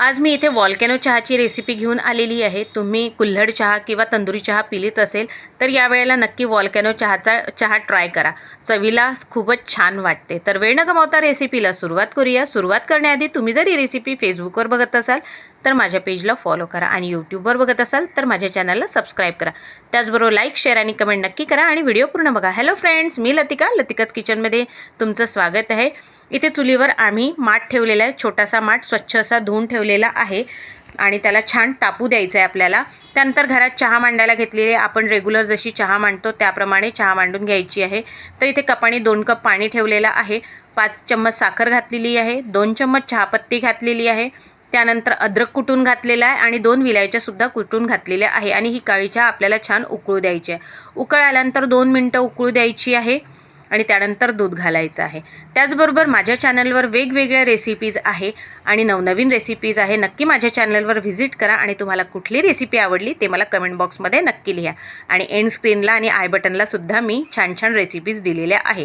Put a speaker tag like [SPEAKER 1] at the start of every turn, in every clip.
[SPEAKER 1] आज मी इथे वॉल्कॅनो चहाची रेसिपी घेऊन आलेली आहे. तुम्ही कुल्हड चहा किंवा तंदुरी चहा पिलीच असेल तर यावेळेला नक्की वॉल्कॅनो चहाचा चहा ट्राय करा. चवीला खूपच छान वाटते. तर वेळ न गमावता रेसिपीला सुरुवात करूया. सुरुवात करण्याआधी तुम्ही जर ही रेसिपी फेसबुकवर बघत असाल तर माझ्या पेजला फॉलो करा आणि यूट्यूबवर बघत असाल तर माझ्या चॅनलला सबस्क्राईब करा. त्याचबरोबर लाईक शेअर आणि कमेंट नक्की करा आणि व्हिडिओ पूर्ण बघा. हॅलो फ्रेंड्स मी लतिका. लतिकाच किचनमध्ये तुमचं स्वागत आहे. इथे चुलीवर आम्ही माठ ठेवलेला आहे. छोटासा माठ स्वच्छ असा धुवून ठेवलेला आहे. आणि त्याला छान तापू द्यायचं आहे आपल्याला. त्यानंतर घरात चहा मांडायला घेतलेली आहे. आपण रेग्युलर जशी चहा मांडतो त्याप्रमाणे चहा मांडून घ्यायची आहे. तर इथे कपाने दोन कप पाणी ठेवलेलं आहे. पाच चम्मच साखर घातलेली आहे. दोन चम्मच चहापत्ती घातलेली आहे. त्यानंतर अद्रक कुटून घातलेला आहे आणि दोन विलायच्या सुद्धा कुटून घातलेल्या आहे आणि ही काळी चहा आपल्याला छान उकळू द्यायची आहे. उकळ आल्यानंतर दोन मिनटं उकळू द्यायची आहे आणि त्यानंतर दूध घालायचं आहे. त्याचबरोबर माझ्या चॅनलवर वेगवेगळ्या रेसिपीज आहे आणि नवनवीन रेसिपीज आहे. नक्की माझ्या चॅनलवर व्हिजिट करा आणि तुम्हाला कुठली रेसिपी आवडली ते मला कमेंट बॉक्समध्ये नक्की लिहा. आणि एंड स्क्रीनला आणि आय बटनला सुद्धा मी छान छान रेसिपीज दिलेल्या आहे.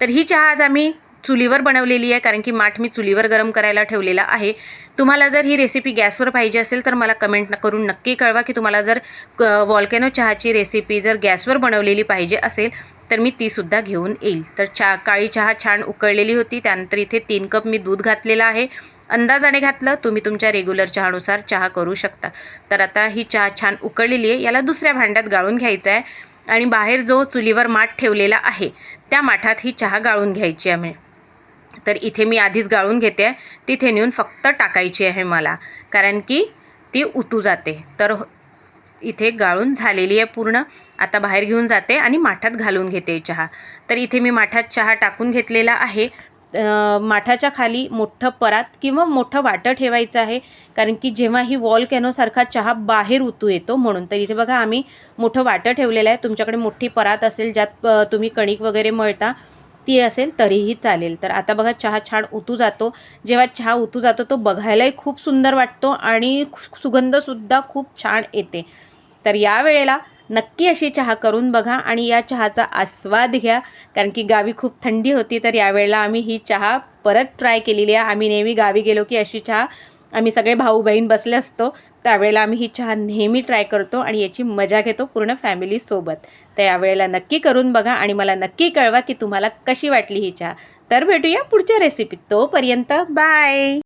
[SPEAKER 1] तर ही चहा आज आम्ही चुलीवर बनवलेली आहे कारण की माठ मी चुलीवर गरम करायला ठेवलेला आहे. तुम्हाला जर ही रेसिपी गॅसवर पाहिजे असेल तर मला कमेंट करून नक्की कळवा की तुम्हाला जर वॉल्कॅनो चहाची रेसिपी जर गॅसवर बनवलेली पाहिजे असेल तर मी तीसुद्धा घेऊन येईल. तर चहा काळी चहा छान उकळलेली होती त्यानंतर इथे तीन कप मी दूध घातलेलं आहे. अंदाजाने घातलं तुम्ही तुमच्या रेग्युलर चहानुसार चहा करू शकता. तर आता ही चहा छान उकळलेली आहे याला दुसऱ्या भांड्यात गाळून घ्यायचं आहे. आणि बाहेर जो चुलीवर माठ ठेवलेला आहे त्या माठात ही चहा गाळून घ्यायची आहे तर इथे मी आधीच गाळून घेते. तिथे नेऊन फक्त टाकायची आहे मला. कारण की ती उतू जाते. तर हो, इथे गाळून झालेली आहे पूर्ण. आता बाहेर घेऊन जाते आणि माठात घालून घेते चहा. तर इथे मी माठात चहा टाकून घेतलेला आहे. माठाच्या खाली मोठं परात किंवा मोठं वाटं ठेवायचं आहे. कारण की जेव्हा ही वॉल कॅनोसारखा चहा बाहेर उतू येतो म्हणून. तर इथे बघा आम्ही मोठं वाटं ठेवलेलं आहे. तुमच्याकडे मोठी परात असेल ज्यात तुम्ही कणिक वगैरे मळता ती असेल तरीही चालेल. तर आता बघा चहा छान उतू जातो. जेव्हा चहा उतू जातो तो बघायलाही खूप सुंदर वाटतो आणि सुगंधसुद्धा खूप छान येते. तर या वेळेला नक्की अशी चहा करून बघा आणि या चहाचा आस्वाद घ्या. कारण की गावी खूप थंडी होती तर यावेळेला आम्ही ही चहा परत ट्राय केलेली आहे. आम्ही नेहमी गावी गेलो की अशी चहा आम्ही सगळे भाऊ बहीण बसले असतो. त्यावेळेला आम्ही ही चहा नेहमी ट्राय करतो आणि याची मजा घेतो पूर्ण फॅमिलीसोबत तर यावेळेला नक्की करून बघा आणि मला नक्की कळवा की तुम्हाला कशी वाटली ही चहा. तर भेटूया पुढच्या रेसिपीत तोपर्यंत. बाय